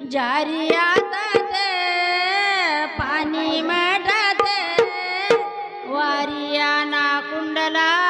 पानी पाणी वारिया वारियाना कुंडला